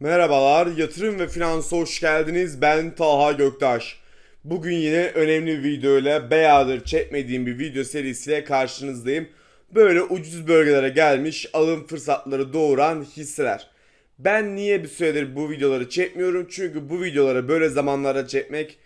Merhabalar, yatırım ve finansa hoş geldiniz. Ben Taha Göktaş. Bugün yine önemli bir videoyla bayağıdır çekmediğim bir video serisiyle karşınızdayım. Böyle ucuz bölgelere gelmiş alım fırsatları doğuran hisseler. Ben niye bir süredir bu videoları çekmiyorum? Çünkü bu videoları böyle zamanlarda çekmek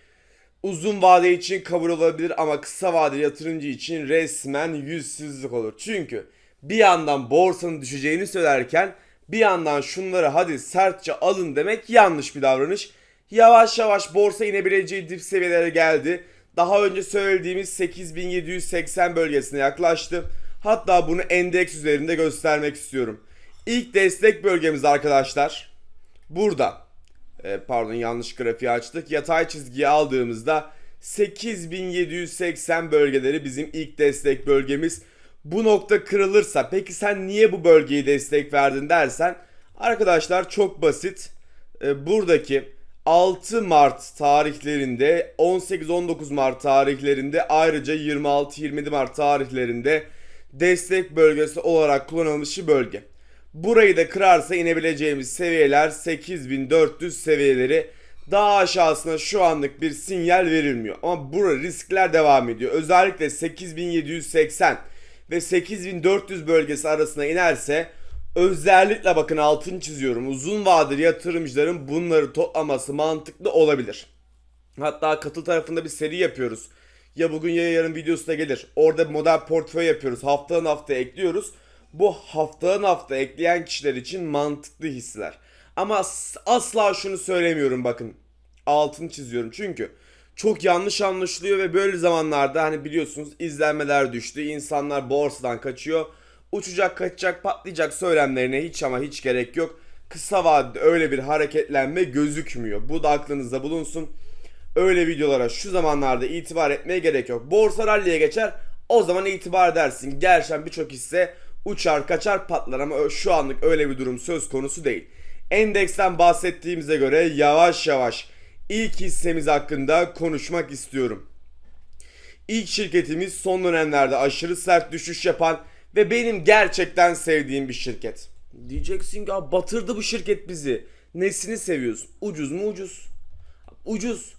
uzun vade için kabul olabilir ama kısa vadeli yatırımcı için resmen yüzsüzlük olur. Çünkü bir yandan borsanın düşeceğini söylerken bir yandan şunları hadi sertçe alın demek yanlış bir davranış. Yavaş yavaş borsa inebileceği dip seviyelere geldi. Daha önce söylediğimiz 8780 bölgesine yaklaştı. Hatta bunu endeks üzerinde göstermek istiyorum. İlk destek bölgemiz arkadaşlar burada. E, pardon yanlış grafiği açtık. Yatay çizgiyi aldığımızda 8780 bölgeleri bizim ilk destek bölgemiz. Bu nokta kırılırsa peki sen niye bu bölgeyi destek verdin dersen arkadaşlar çok basit. E, buradaki 6 Mart tarihlerinde 18-19 Mart tarihlerinde ayrıca 26-27 Mart tarihlerinde destek bölgesi olarak kullanılmış bir bölge. Burayı da kırarsa inebileceğimiz seviyeler 8400 seviyeleri. Daha aşağısına şu anlık bir sinyal verilmiyor. Ama burada riskler devam ediyor. Özellikle 8780 ve 8400 bölgesi arasına inerse özellikle bakın altını çiziyorum. Uzun vadeli yatırımcıların bunları toplaması mantıklı olabilir. Hatta katıl tarafında bir seri yapıyoruz. Ya bugün ya yarın videosu da gelir. Orada model portföy yapıyoruz. Haftadan hafta ekliyoruz. Bu haftadan hafta ekleyen kişiler için mantıklı hisseler. Ama as- asla şunu söylemiyorum bakın. Altını çiziyorum çünkü çok yanlış anlaşılıyor ve böyle zamanlarda hani biliyorsunuz izlenmeler düştü. insanlar borsadan kaçıyor. Uçacak, kaçacak, patlayacak söylemlerine hiç ama hiç gerek yok. Kısa vadede öyle bir hareketlenme gözükmüyor. Bu da aklınızda bulunsun. Öyle videolara şu zamanlarda itibar etmeye gerek yok. Borsa rally'e geçer o zaman itibar edersin. Gerçekten birçok hisse uçar kaçar patlar ama şu anlık öyle bir durum söz konusu değil. Endeksten bahsettiğimize göre yavaş yavaş ilk hissemiz hakkında konuşmak istiyorum. İlk şirketimiz son dönemlerde aşırı sert düşüş yapan ve benim gerçekten sevdiğim bir şirket. Diyeceksin "Aa, batırdı bu şirket bizi. Nesini seviyorsun? Ucuz mu ucuz? Ucuz.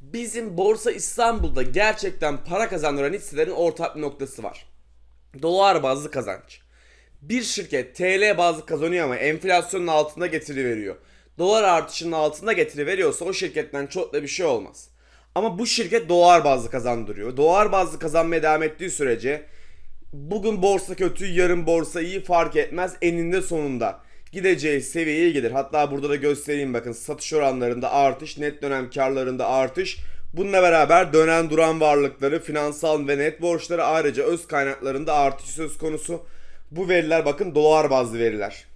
Bizim Borsa İstanbul'da gerçekten para kazandıran hisselerin ortak bir noktası var. Dolar bazlı kazanç. Bir şirket TL bazlı kazanıyor ama enflasyonun altında getiri veriyor. Dolar artışının altında getiri veriyorsa o şirketten çok da bir şey olmaz. Ama bu şirket dolar bazlı kazandırıyor. Dolar bazlı kazanmaya devam ettiği sürece bugün borsa kötü, yarın borsa iyi fark etmez. Eninde sonunda gideceği seviyeye gelir. Hatta burada da göstereyim bakın satış oranlarında artış, net dönem karlarında artış. Bununla beraber dönen duran varlıkları, finansal ve net borçları ayrıca öz kaynaklarında artış söz konusu. Bu veriler bakın dolar bazlı veriler.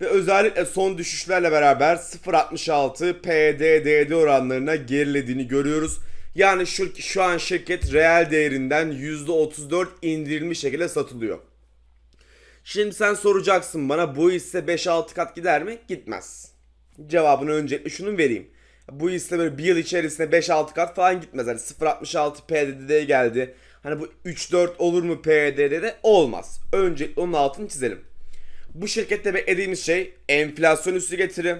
Ve özellikle son düşüşlerle beraber 0.66 PDDD oranlarına gerilediğini görüyoruz. Yani şu, şu an şirket reel değerinden %34 indirilmiş şekilde satılıyor. Şimdi sen soracaksın bana bu hisse 5-6 kat gider mi? Gitmez. Cevabını öncelikle şunu vereyim. Bu hisse böyle bir yıl içerisinde 5-6 kat falan gitmez. Hani 0.66 PDD'ye geldi. Hani bu 3-4 olur mu PDD'de? Olmaz. Öncelikle onun altını çizelim. Bu şirkette beklediğimiz şey enflasyon üstü getiri,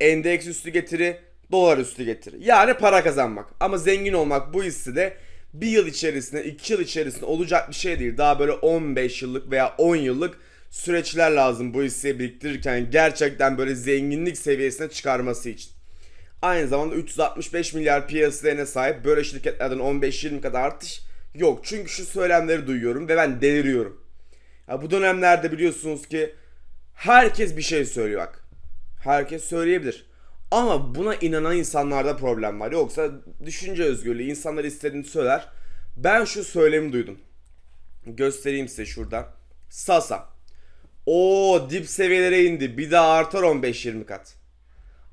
endeks üstü getiri, dolar üstü getiri. Yani para kazanmak. Ama zengin olmak bu hissede bir yıl içerisinde, iki yıl içerisinde olacak bir şey değil. Daha böyle 15 yıllık veya 10 yıllık süreçler lazım bu hisseyi biriktirirken gerçekten böyle zenginlik seviyesine çıkarması için. Aynı zamanda 365 milyar piyasa değerine sahip böyle şirketlerden 15-20 kadar artış yok. Çünkü şu söylemleri duyuyorum ve ben deliriyorum. Ya bu dönemlerde biliyorsunuz ki herkes bir şey söylüyor bak. Herkes söyleyebilir. Ama buna inanan insanlarda problem var. Yoksa düşünce özgürlüğü insanlar istediğini söyler. Ben şu söylemi duydum. Göstereyim size şuradan. Sasa. O dip seviyelere indi. Bir daha artar 15-20 kat.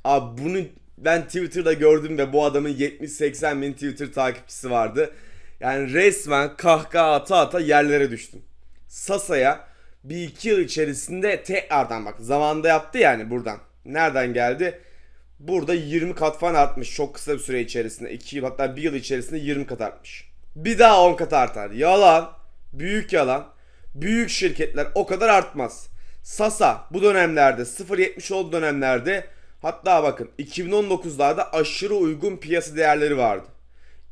Abi bunu ben Twitter'da gördüm ve bu adamın 70-80 bin Twitter takipçisi vardı. Yani resmen kahkaha ata ata yerlere düştüm. Sasa'ya bir iki yıl içerisinde tekrardan bak zamanda yaptı yani buradan. Nereden geldi? Burada 20 kat falan artmış çok kısa bir süre içerisinde. 2 yıl hatta 1 yıl içerisinde 20 kat artmış. Bir daha 10 kat artar. Yalan. Büyük yalan. Büyük şirketler o kadar artmaz. Sasa bu dönemlerde 0.70 olduğu dönemlerde Hatta bakın 2019'larda aşırı uygun piyasa değerleri vardı.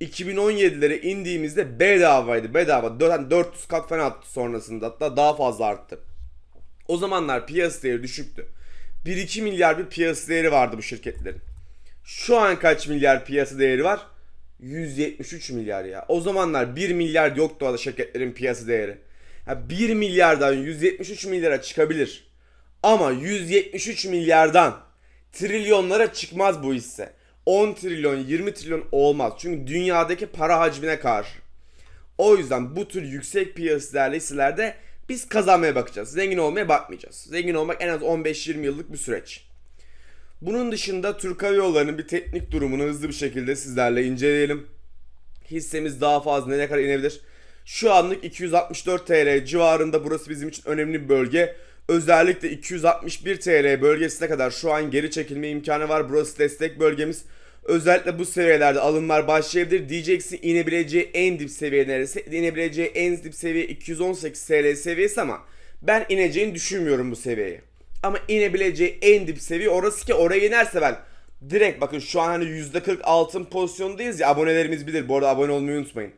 2017'lere indiğimizde bedavaydı. Bedava. 400 kat falan attı sonrasında. Hatta daha fazla arttı. O zamanlar piyasa değeri düşüktü. 1-2 milyar bir piyasa değeri vardı bu şirketlerin. Şu an kaç milyar piyasa değeri var? 173 milyar ya. O zamanlar 1 milyar yoktu o şirketlerin piyasa değeri. Ha, 1 milyardan 173 milyara çıkabilir. Ama 173 milyardan trilyonlara çıkmaz bu hisse. 10 trilyon 20 trilyon olmaz. Çünkü dünyadaki para hacmine karşı. O yüzden bu tür yüksek piyasa değerli hisselerde biz kazanmaya bakacağız. Zengin olmaya bakmayacağız. Zengin olmak en az 15-20 yıllık bir süreç. Bunun dışında Türk Hava Yolları'nın bir teknik durumunu hızlı bir şekilde sizlerle inceleyelim. Hissemiz daha fazla ne kadar inebilir? Şu anlık 264 TL civarında burası bizim için önemli bir bölge. Özellikle 261 TL bölgesine kadar şu an geri çekilme imkanı var. Burası destek bölgemiz. Özellikle bu seviyelerde alımlar başlayabilir. Diyeceksin inebileceği en dip seviye neresi? İnebileceği en dip seviye 218 TL seviyesi ama ben ineceğini düşünmüyorum bu seviyeye. Ama inebileceği en dip seviye orası ki oraya inerse ben direkt bakın şu an hani %40 altın pozisyondayız ya abonelerimiz bilir. Bu arada abone olmayı unutmayın.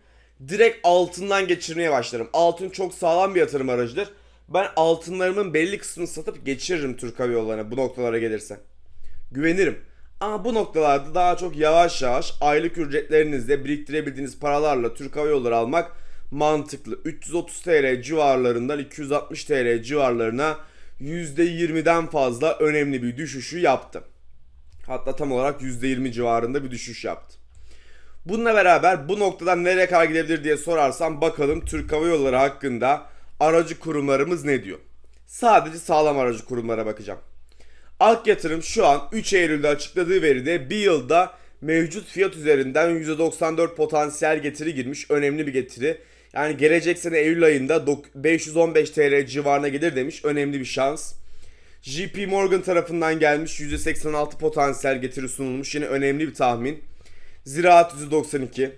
Direkt altından geçirmeye başlarım. Altın çok sağlam bir yatırım aracıdır. Ben altınlarımın belli kısmını satıp geçiririm Türk Hava Yolları'na bu noktalara gelirse. Güvenirim. Ama bu noktalarda daha çok yavaş yavaş aylık ücretlerinizle biriktirebildiğiniz paralarla Türk Hava Yolları almak mantıklı. 330 TL civarlarından 260 TL civarlarına %20'den fazla önemli bir düşüşü yaptı. Hatta tam olarak %20 civarında bir düşüş yaptı. Bununla beraber bu noktadan nereye kadar gidebilir diye sorarsam bakalım Türk Hava Yolları hakkında aracı kurumlarımız ne diyor? Sadece sağlam aracı kurumlara bakacağım. Ak yatırım şu an 3 Eylül'de açıkladığı veride bir yılda mevcut fiyat üzerinden %94 potansiyel getiri girmiş. Önemli bir getiri. Yani gelecek sene Eylül ayında dok- 515 TL civarına gelir demiş. Önemli bir şans. JP Morgan tarafından gelmiş %86 potansiyel getiri sunulmuş. Yine önemli bir tahmin. Ziraat %92.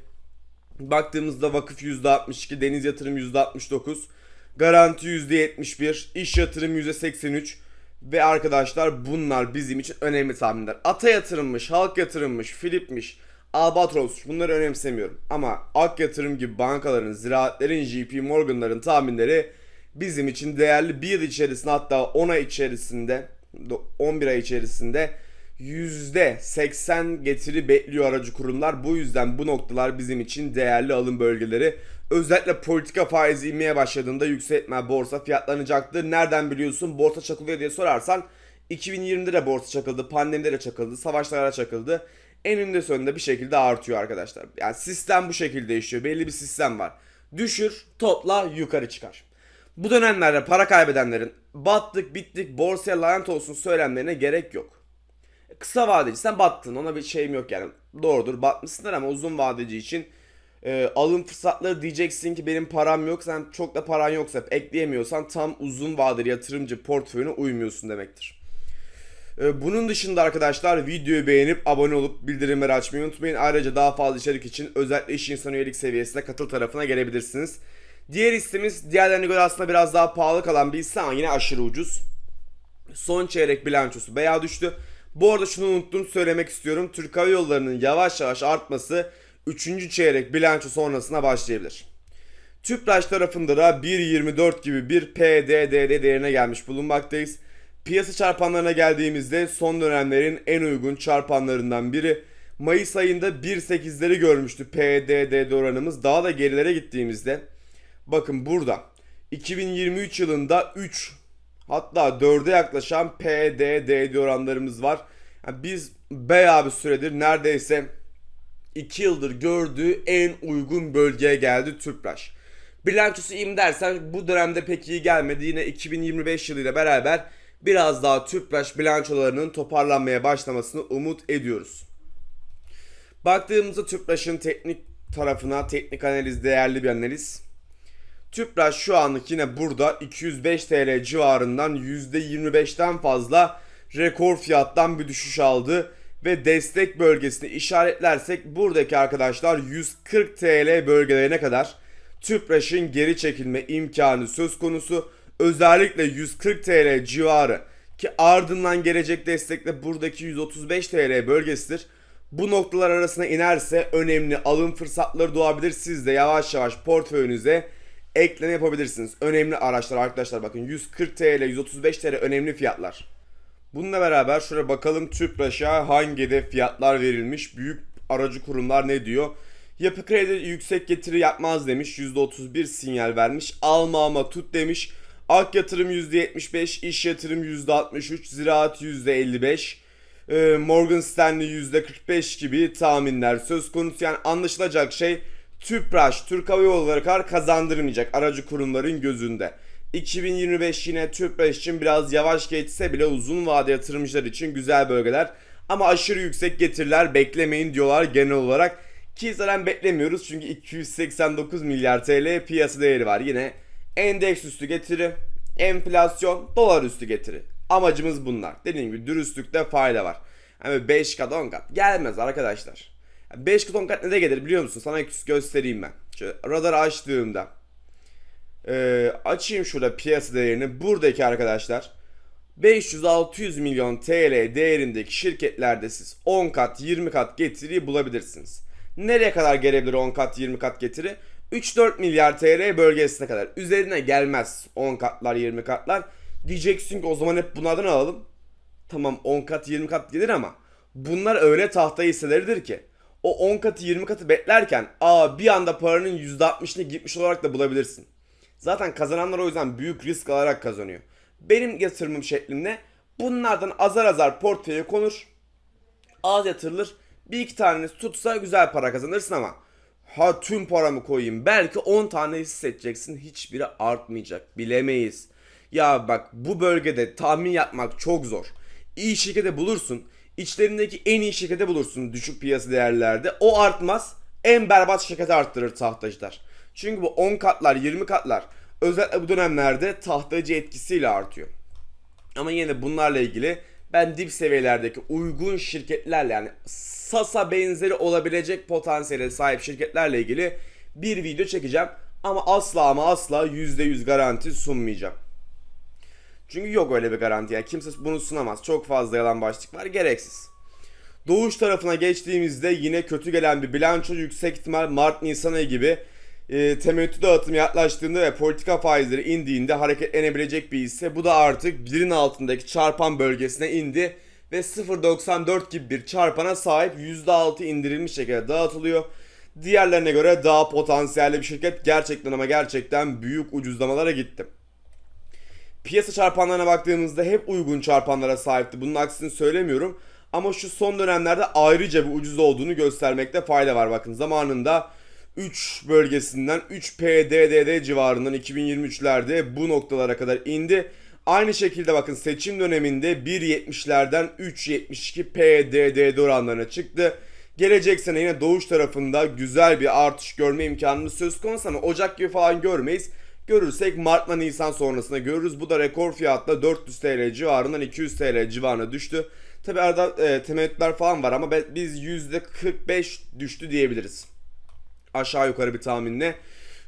Baktığımızda vakıf %62, deniz yatırım %69, garanti %71, iş yatırım %83 ve arkadaşlar bunlar bizim için önemli tahminler. Ata yatırımmış, halk yatırımmış, Filip'miş, Albatros bunları önemsemiyorum. Ama Ak Yatırım gibi bankaların, ziraatlerin, JP Morgan'ların tahminleri bizim için değerli. Bir yıl içerisinde hatta 10 ay içerisinde, 11 ay içerisinde %80 getiri bekliyor aracı kurumlar. Bu yüzden bu noktalar bizim için değerli alım bölgeleri. Özellikle politika faizi inmeye başladığında yükseltme borsa fiyatlanacaktır. Nereden biliyorsun borsa çakılıyor diye sorarsan 2020'de de borsa çakıldı, pandemide de çakıldı, savaşlara çakıldı. Eninde sonunda bir şekilde artıyor arkadaşlar. Yani sistem bu şekilde işliyor. Belli bir sistem var. Düşür, topla, yukarı çıkar. Bu dönemlerde para kaybedenlerin battık, bittik, borsaya lanet olsun söylemlerine gerek yok kısa vadeci sen battın ona bir şeyim yok yani doğrudur batmışsınlar ama uzun vadeci için e, alım fırsatları diyeceksin ki benim param yok sen çok da paran yoksa ekleyemiyorsan tam uzun vadeli yatırımcı portföyüne uymuyorsun demektir. E, bunun dışında arkadaşlar videoyu beğenip abone olup bildirimleri açmayı unutmayın. Ayrıca daha fazla içerik için özellikle iş insanı üyelik seviyesine katıl tarafına gelebilirsiniz. Diğer hissemiz diğerlerine göre aslında biraz daha pahalı kalan bir hisse ama yine aşırı ucuz. Son çeyrek bilançosu bayağı düştü. Bu arada şunu unuttum söylemek istiyorum. Türk Hava Yolları'nın yavaş yavaş artması 3. çeyrek bilanço sonrasına başlayabilir. Tüpraş tarafında da 1.24 gibi bir PDDD değerine gelmiş bulunmaktayız. Piyasa çarpanlarına geldiğimizde son dönemlerin en uygun çarpanlarından biri. Mayıs ayında 1.8'leri görmüştü PDDD oranımız. Daha da gerilere gittiğimizde bakın burada 2023 yılında 3 Hatta 4'e yaklaşan PDD oranlarımız var. Yani biz bayağı bir süredir neredeyse 2 yıldır gördüğü en uygun bölgeye geldi Tüpraş. Bilançosu mi dersen bu dönemde pek iyi gelmedi. Yine 2025 yılıyla beraber biraz daha Tüpraş bilançolarının toparlanmaya başlamasını umut ediyoruz. Baktığımızda Tüpraş'ın teknik tarafına teknik analiz değerli bir analiz. Tüpraş şu anlık yine burada 205 TL civarından %25'ten fazla rekor fiyattan bir düşüş aldı. Ve destek bölgesini işaretlersek buradaki arkadaşlar 140 TL bölgelerine kadar Tüpraş'ın geri çekilme imkanı söz konusu. Özellikle 140 TL civarı Ki ardından gelecek destekle buradaki 135 TL bölgesidir. Bu noktalar arasına inerse önemli alım fırsatları doğabilir. Siz de yavaş yavaş portföyünüze ekleme yapabilirsiniz. Önemli araçlar arkadaşlar bakın 140 TL, 135 TL önemli fiyatlar. Bununla beraber şöyle bakalım Tüpraş'a hangi hedef fiyatlar verilmiş. Büyük aracı kurumlar ne diyor? Yapı kredi yüksek getiri yapmaz demiş. %31 sinyal vermiş. Alma ama tut demiş. Ak yatırım %75, iş yatırım %63, ziraat %55, e, Morgan Stanley %45 gibi tahminler söz konusu. Yani anlaşılacak şey Tüpraş, Türk Hava Yolları kadar kazandırmayacak aracı kurumların gözünde. 2025 yine Tüpraş için biraz yavaş geçse bile uzun vade yatırımcılar için güzel bölgeler. Ama aşırı yüksek getiriler beklemeyin diyorlar genel olarak. Ki zaten beklemiyoruz çünkü 289 milyar TL piyasa değeri var. Yine endeks üstü getiri, enflasyon, dolar üstü getiri. Amacımız bunlar. Dediğim gibi dürüstlükte fayda var. Yani 5 kat 10 kat gelmez arkadaşlar. 5 kat 10 kat ne de gelir biliyor musun? Sana göstereyim ben. Şöyle radarı açtığımda. Ee, açayım şurada piyasa değerini. Buradaki arkadaşlar 500-600 milyon TL değerindeki şirketlerde siz 10 kat 20 kat getiriyi bulabilirsiniz. Nereye kadar gelebilir 10 kat 20 kat getiri? 3-4 milyar TL bölgesine kadar. Üzerine gelmez 10 katlar 20 katlar. Diyeceksin ki o zaman hep bunlardan alalım. Tamam 10 kat 20 kat gelir ama bunlar öyle tahta hisseleridir ki o 10 katı 20 katı beklerken aa bir anda paranın %60'ını gitmiş olarak da bulabilirsin. Zaten kazananlar o yüzden büyük risk alarak kazanıyor. Benim yatırımım şeklinde bunlardan azar azar portföye konur. Az yatırılır. Bir iki tanesi tutsa güzel para kazanırsın ama ha tüm paramı koyayım belki 10 tane hisse seçeceksin hiçbiri artmayacak bilemeyiz. Ya bak bu bölgede tahmin yapmak çok zor. İyi şirketi bulursun. İçlerindeki en iyi şirketi bulursun düşük piyasa değerlerde. O artmaz. En berbat şirketi arttırır tahtacılar. Çünkü bu 10 katlar 20 katlar özellikle bu dönemlerde tahtacı etkisiyle artıyor. Ama yine bunlarla ilgili ben dip seviyelerdeki uygun şirketlerle yani Sasa benzeri olabilecek potansiyele sahip şirketlerle ilgili bir video çekeceğim. Ama asla ama asla %100 garanti sunmayacağım. Çünkü yok öyle bir garanti. Yani kimse bunu sunamaz. Çok fazla yalan başlık var. Gereksiz. Doğuş tarafına geçtiğimizde yine kötü gelen bir bilanço yüksek ihtimal Mart-Nisan ayı gibi e, temettü dağıtım yaklaştığında ve politika faizleri indiğinde hareketlenebilecek bir hisse. Bu da artık birin altındaki çarpan bölgesine indi ve 0.94 gibi bir çarpana sahip %6 indirilmiş şekilde dağıtılıyor. Diğerlerine göre daha potansiyelli bir şirket gerçekten ama gerçekten büyük ucuzlamalara gitti. Piyasa çarpanlarına baktığımızda hep uygun çarpanlara sahipti. Bunun aksini söylemiyorum. Ama şu son dönemlerde ayrıca bir ucuz olduğunu göstermekte fayda var. Bakın zamanında 3 bölgesinden 3 PDDD civarından 2023'lerde bu noktalara kadar indi. Aynı şekilde bakın seçim döneminde 1.70'lerden 3.72 PDDD oranlarına çıktı. Gelecek sene yine doğuş tarafında güzel bir artış görme imkanımız söz konusu ama Ocak gibi falan görmeyiz. Görürsek Mart ve Nisan sonrasında görürüz. Bu da rekor fiyatla 400 TL civarından 200 TL civarına düştü. Tabi arada e, temettüler falan var ama biz %45 düştü diyebiliriz. Aşağı yukarı bir tahminle.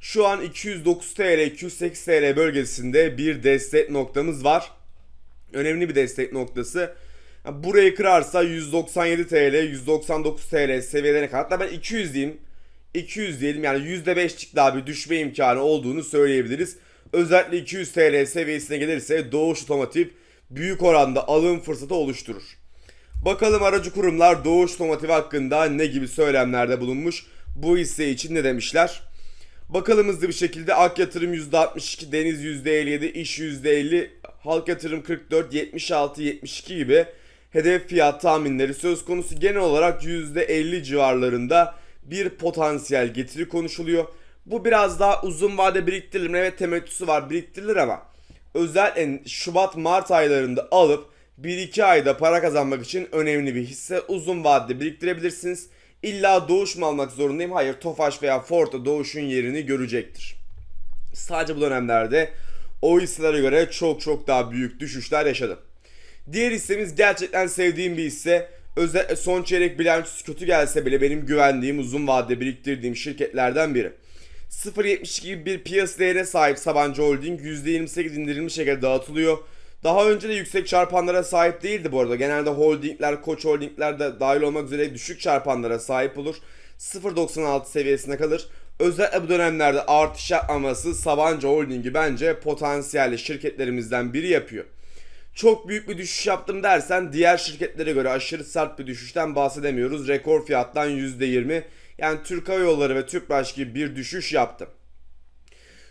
Şu an 209 TL, 208 TL bölgesinde bir destek noktamız var. Önemli bir destek noktası. Burayı kırarsa 197 TL, 199 TL seviyelerine kadar. Hatta ben 200 diyeyim. 200 diyelim yani %5'lik daha bir düşme imkanı olduğunu söyleyebiliriz. Özellikle 200 TL seviyesine gelirse Doğuş Otomotiv büyük oranda alım fırsatı oluşturur. Bakalım aracı kurumlar Doğuş Otomotiv hakkında ne gibi söylemlerde bulunmuş. Bu hisse için ne demişler? Bakalım hızlı bir şekilde Ak Yatırım %62, Deniz %57, İş %50, Halk Yatırım 44, 76, 72 gibi hedef fiyat tahminleri söz konusu. Genel olarak %50 civarlarında bir potansiyel getiri konuşuluyor. Bu biraz daha uzun vade biriktirilir. Evet temettüsü var biriktirilir ama özel Şubat-Mart aylarında alıp 1-2 ayda para kazanmak için önemli bir hisse. Uzun vadede biriktirebilirsiniz. İlla Doğuş mu almak zorundayım? Hayır Tofaş veya Ford Doğuş'un yerini görecektir. Sadece bu dönemlerde o hisselere göre çok çok daha büyük düşüşler yaşadı. Diğer hissemiz gerçekten sevdiğim bir hisse. Özellikle son çeyrek bilançosu kötü gelse bile benim güvendiğim uzun vadede biriktirdiğim şirketlerden biri. 0.72 gibi bir piyasa değerine sahip Sabancı Holding %28 indirilmiş şekilde dağıtılıyor. Daha önce de yüksek çarpanlara sahip değildi bu arada. Genelde holdingler, koç holdingler de dahil olmak üzere düşük çarpanlara sahip olur. 0.96 seviyesine kalır. Özellikle bu dönemlerde artış yapmaması Sabancı Holding'i bence potansiyelli şirketlerimizden biri yapıyor. Çok büyük bir düşüş yaptım dersen diğer şirketlere göre aşırı sert bir düşüşten bahsedemiyoruz. Rekor fiyattan %20 yani Türk Hava Yolları ve Tüpraş gibi bir düşüş yaptım.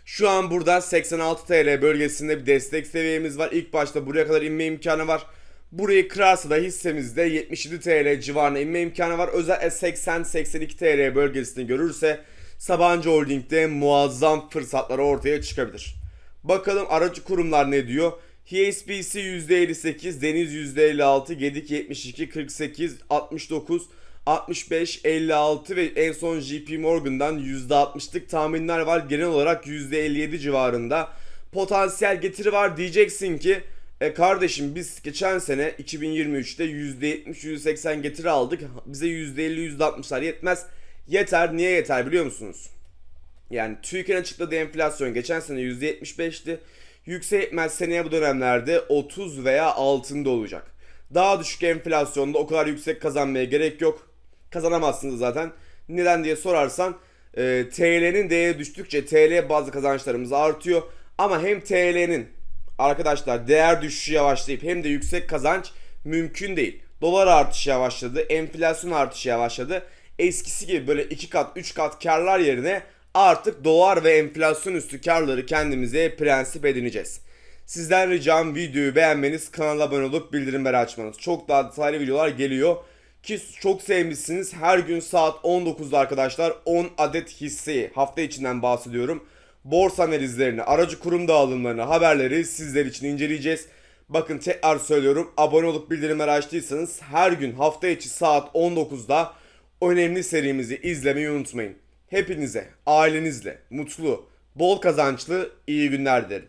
Şu an burada 86 TL bölgesinde bir destek seviyemiz var. İlk başta buraya kadar inme imkanı var. Burayı kırarsa da hissemizde 77 TL civarına inme imkanı var. Özellikle 80-82 TL bölgesini görürse Sabancı Holding'de muazzam fırsatlar ortaya çıkabilir. Bakalım aracı kurumlar ne diyor? HSBC %58, Deniz %56, Gedik 72, 48, 69, 65, 56 ve en son JP Morgan'dan %60'lık tahminler var. Genel olarak %57 civarında potansiyel getiri var diyeceksin ki e kardeşim biz geçen sene 2023'te %70-%80 getiri aldık. Bize %50-%60'lar yetmez. Yeter. Niye yeter biliyor musunuz? Yani TÜİK'in açıkladığı enflasyon geçen sene %75'ti. Yükseltmez seneye bu dönemlerde 30 veya altında olacak. Daha düşük enflasyonda o kadar yüksek kazanmaya gerek yok. Kazanamazsınız zaten. Neden diye sorarsan e, TL'nin değeri düştükçe TL bazı kazançlarımız artıyor. Ama hem TL'nin arkadaşlar değer düşüşü yavaşlayıp hem de yüksek kazanç mümkün değil. Dolar artışı yavaşladı, enflasyon artışı yavaşladı. Eskisi gibi böyle 2 kat 3 kat karlar yerine artık dolar ve enflasyon üstü karları kendimize prensip edineceğiz. Sizden ricam videoyu beğenmeniz, kanala abone olup bildirimleri açmanız. Çok daha detaylı videolar geliyor. Ki çok sevmişsiniz. Her gün saat 19'da arkadaşlar 10 adet hisseyi hafta içinden bahsediyorum. Borsa analizlerini, aracı kurum dağılımlarını, haberleri sizler için inceleyeceğiz. Bakın tekrar söylüyorum abone olup bildirimleri açtıysanız her gün hafta içi saat 19'da önemli serimizi izlemeyi unutmayın. Hepinize, ailenizle, mutlu, bol kazançlı iyi günler dilerim.